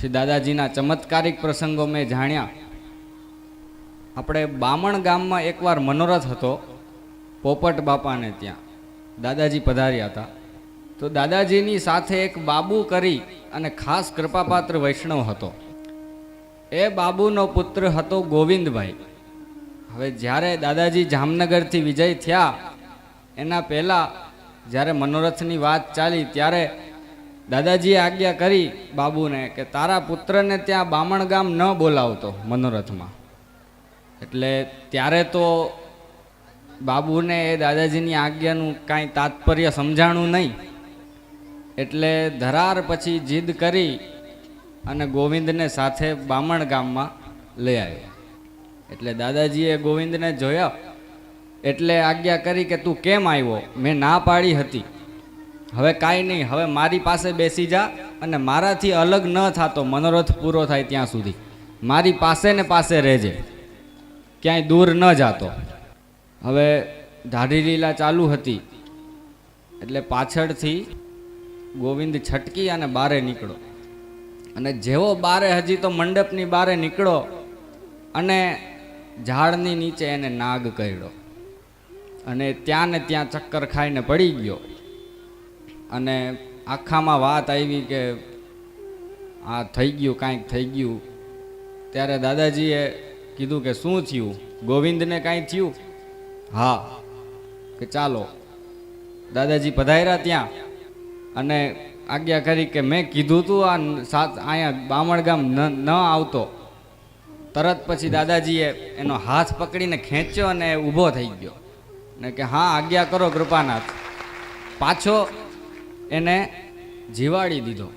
શ્રી દાદાજીના ચમત્કારિક પ્રસંગો મેં જાણ્યા. આપણે બામણ ગામમાં એકવાર મનોરથ હતો, પોપટ બાપાને ત્યાં. દાદાજી પધાર્યા હતા. તો દાદાજીની સાથે એક બાબુ કરી અને ખાસ કૃપાપાત્ર વૈષ્ણવ હતો. એ બાબુનો પુત્ર હતો ગોવિંદભાઈ. હવે જ્યારે દાદાજી જામનગરથી વિજય થયા, એના પહેલાં જ્યારે મનોરથની વાત ચાલી, ત્યારે દાદાજીએ આજ્ઞા કરી બાબુને કે તારા પુત્રને ત્યાં બામણ ગામ ન બોલાવતો મનોરથમાં. એટલે ત્યારે તો બાબુને એ દાદાજીની આજ્ઞાનું કાંઈ તાત્પર્ય સમજાણું નહીં. એટલે ધરાર પછી જીદ કરી અને ગોવિંદને સાથે બામણ ગામમાં લઈ આવ્યો. એટલે દાદાજીએ ગોવિંદને જોયા. એટલે આજ્ઞા કરી કે તું કેમ આવ્યો? મેં ના પાડી હતી. હવે કાંઈ નહીં, હવે મારી પાસે બેસી જા અને મારાથી અલગ ન થાતો, મનોરથ પૂરો થાય ત્યાં સુધી. મારી પાસે ને પાસે રહેજે, ક્યાંય દૂર ન જાતો. હવે દાઢી લીલા ચાલુ હતી, એટલે પાછળથી ગોવિંદ છટકી અને બારે નીકળો. અને જેવો બારે હજી તો મંડપની બારે નીકળો અને ઝાડની નીચે એને નાગ કર્યો. અને ત્યાં ને ત્યાં ચક્કર ખાઈને પડી ગયો. અને આખામાં વાત આવી કે આ થઈ ગયું, કાંઈક થઈ ગયું. ત્યારે દાદાજીએ કીધું કે શું થયું? ગોવિંદને કાંઈ થયું? હા. કે ચાલો. દાદાજી પધાર્યા ત્યાં. અને આજ્ઞા કરી કે મેં કીધું તું આ સાત અહીંયા બામણ ગામ ન આવતો. તરત પછી દાદાજીએ એનો હાથ પકડીને ખેંચ્યો અને ઊભો થઈ ગયો. ને કે હા, આજ્ઞા કરો કૃપાનાથ. પાછો એને જીવાડી દીધો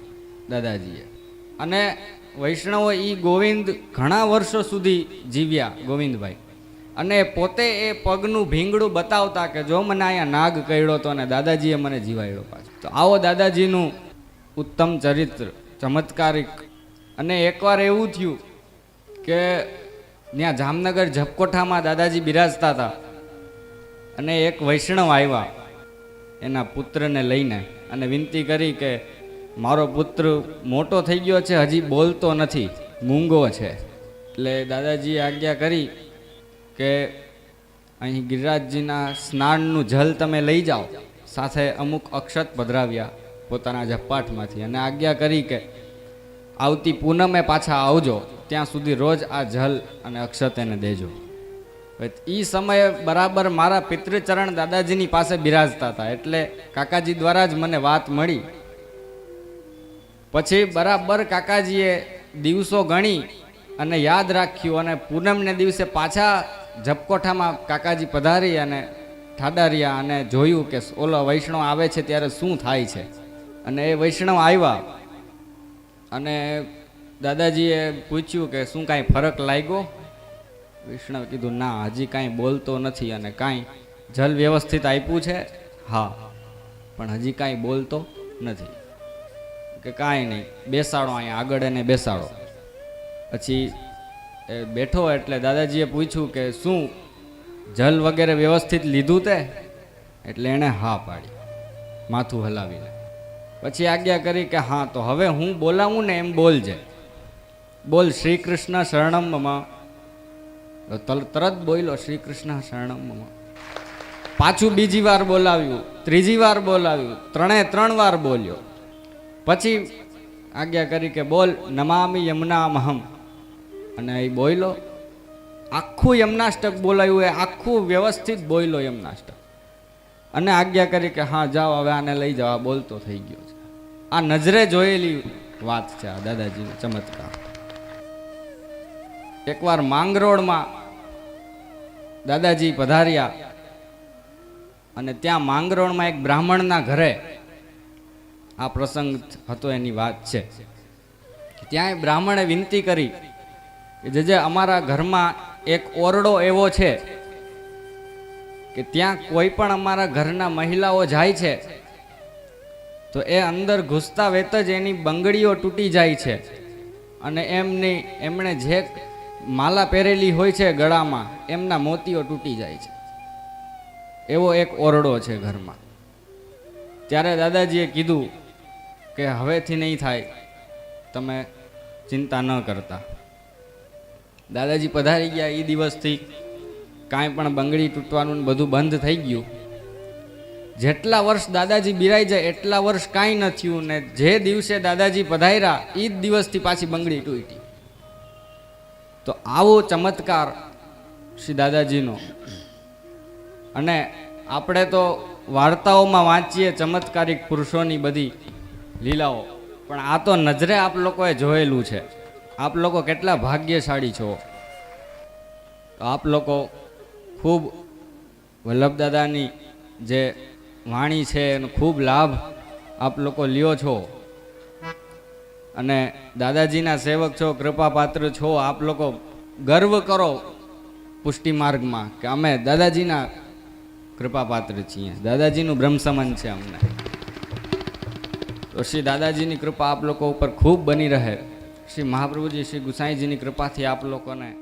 દાદાજીએ. અને વૈષ્ણવો એ ગોવિંદ ઘણા વર્ષો સુધી જીવ્યા ગોવિંદભાઈ. અને પોતે એ પગનું ભીંગડું બતાવતા કે જો મને અહીંયા નાગ કર્યો તો અને દાદાજીએ મને જીવાડ્યો પાછો. તો આવો દાદાજીનું ઉત્તમ ચરિત્ર, ચમત્કારિક. અને એકવાર એવું થયું કે ત્યાં જામનગર ઝપકોઠામાં દાદાજી બિરાજતા હતા. અને એક વૈષ્ણવ આવ્યા. એના પુત્રને લઈને અને વિનંતી કરી કે મારો પુત્ર મોટો થઈ ગયો છે, હજી બોલતો નથી, મૂંગો છે. એટલે દાદાજીએ આજ્ઞા કરી કે અહીં ગિરિરાજજીના સ્નાનનું જલ તમે લઈ જાઓ. સાથે અમુક અક્ષત પધરાવ્યા પોતાના ઝપાટમાંથી અને આજ્ઞા કરી કે આવતી પૂનમે પાછા આવજો, ત્યાં સુધી રોજ આ જલ અને અક્ષત એને દેજો. એ સમયે બરાબર મારા પિતૃચરણ દાદાજીની પાસે બિરાજતા હતા. એટલે કાકાજી દ્વારા જ મને વાત મળી. પછી બરાબર કાકાજીએ દિવસો ગણી અને યાદ રાખ્યું અને પૂનમને દિવસે પાછા ઝપકોઠામાં કાકાજી પધારી અને ઠાડાર્યા અને જોયું કે ઓલો વૈષ્ણવ આવે છે ત્યારે શું થાય છે. અને એ વૈષ્ણવ આવ્યા અને દાદાજીએ પૂછ્યું કે શું કાંઈ ફરક લાગ્યો? વૈષ્ણવ કીધું, ના, હજી કાંઈ બોલતો નથી અને કાંઈ જલ વ્યવસ્થિત આપ્યું છે? હા, પણ હજી કાંઈ બોલતો નથી. કે કાંઈ નહીં, બેસાડો અહીંયા આગળ એને બેસાડો. પછી એ બેઠો એટલે દાદાજીએ પૂછ્યું કે, શું જલ વગેરે વ્યવસ્થિત લીધું તે? એટલે એણે હા પાડી, માથું હલાવીને. પછી આજ્ઞા કરી કે, હા, તો હવે હું બોલાવું ને એમ બોલજે. બોલ શ્રી કૃષ્ણ શરણમમાં તરત બોલ્યો શ્રી કૃષ્ણ શરણમમાં પાછું બીજી વાર બોલાવ્યું, ત્રીજી વાર બોલાવ્યું, ત્રણે ત્રણ વાર બોલ્યો. પછી આજ્ઞા કરી કે, બોલ, નમામી યમુના મહમ અને એ બોલ્યો, આખું યમનાષ્ટક બોલાયું એ આખું વ્યવસ્થિત બોલ્યો યમનાષ્ટક. અને આજ્ઞા કરી કે, હા, જાઓ, હવે આને લઈ જાઓ બોલતો થઈ ગયો છે. આ નજરે જોયેલી વાત છે આ દાદાજી ચમત્કાર. એકવાર માંગરોળમાં દાદાજી પધાર્યા. અને ત્યાં માંગરોળમાં એક બ્રાહ્મણના ઘરે આ પ્રસંગ હતો એની વાત છે. ત્યાં બ્રાહ્મણે વિનંતી કરી કે જે જે અમારા ઘરમાં એક ઓરડો એવો છે કે ત્યાં કોઈ પણ અમારા ઘરના મહિલાઓ જાય છે, તો એ અંદર ઘૂસતા વેત જ એની બંગડીઓ તૂટી જાય છે. અને એમની, એમણે જે માલા પહેરેલી હોય છે ગળામાં, એમના મોતીઓ તૂટી જાય છે. એવો એક ઓરડો છે ઘરમાં. ત્યારે દાદાજીએ કીધું કે હવેથી નહીં થાય, તમે ચિંતા ન કરતા. દાદાજી પધારી ગયા એ દિવસથી, કાંઈ પણ બંગડી તૂટવાનું બધું બંધ થઈ ગયું. જેટલા વર્ષ દાદાજી બિરાઈ જાય, એટલા વર્ષ કાંઈ ન થયું ને જે દિવસે દાદાજી પધાર્યા એ જ દિવસથી પાછી બંગડી તૂટી. તો આવો ચમત્કાર શ્રી દાદાજીનો. અને આપણે તો વાર્તાઓમાં વાંચીએ ચમત્કારિક પુરુષોની બધી લીલાઓ, પણ આ તો નજરે આપ લોકોએ જોયેલું છે. આપ લોકો કેટલા ભાગ્યશાળી છો. તો આપ લોકો ખૂબ વલ્લભ દાદાની જે વાણી છે એનો ખૂબ લાભ આપ લોકો લ્યો છો. અને દાદાજીના સેવક છો, કૃપાપાત્ર છો, આપ લોકો ગર્વ કરો પુષ્ટિ માર્ગમાં કે અમે દાદાજીના કૃપાપાત્ર છીએ. દાદાજીનું બ્રહ્મસમન છે અમને. તો શ્રી દાદાજીની કૃપા આપ લોકો ઉપર ખૂબ બની રહે. શ્રી મહાપ્રભુજી, શ્રી ગુસાઈજીની કૃપાથી આપ લોકોને